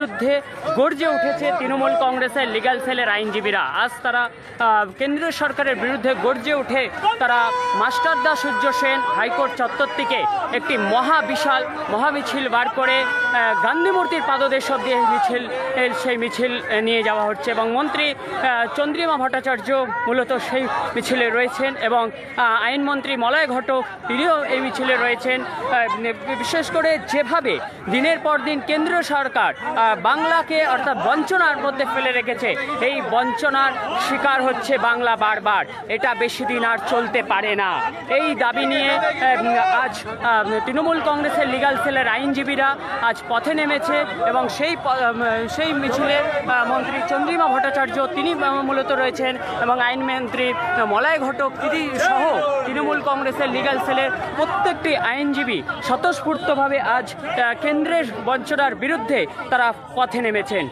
বিরুদ্ধে গর্জে উঠেছে তৃণমূল কংগ্রেসের লিগ্যাল সেলের আইনজীবীরা। আজ তারা কেন্দ্রীয় সরকারের বিরুদ্ধে গর্জে উঠে তারা মাস্টারদা সূর্য সেন হাইকোর্ট চত্বর থেকে একটি মহা বিশাল মহামিছিল বার করে গান্ধী মূর্তির পাদদেশ অব্দি মিছিল সেই মিছিল নিয়ে যাওয়া হচ্ছে এবং মন্ত্রী চন্দ্রিমা ভট্টাচার্য মূলত সেই মিছিলে রয়েছেন এবং আইনমন্ত্রী মলয় ঘটক তিনিও এই মিছিলে রয়েছেন। বিশেষ করে যেভাবে দিনের পর দিন কেন্দ্রীয় সরকার বাংলাকে অর্থাৎ বঞ্চনার মধ্যে ফেলে রেখেছে। এই বঞ্চনার শিকার হচ্ছে বাংলা বারবার। এটা বেশি দিন আর চলতে পারে না। এই দাবি নিয়ে আজ তৃণমূল কংগ্রেসের লিগাল সেলের আইনজীবীরা আজ পথে নেমেছে এবং সেই সেই মিছিলে মন্ত্রী চন্দ্রিমা ভট্টাচার্য, তিনি মূলত রয়েছেন এবং আইনমন্ত্রী মলয় ঘটক তিনি সহ তৃণমূল কংগ্রেসের লিগাল সেলের প্রত্যেকটি আইনজীবী স্বতঃস্ফূর্তভাবে আজ কেন্দ্রের বঞ্চনার বিরুদ্ধে তারা পথে নেমেছেন।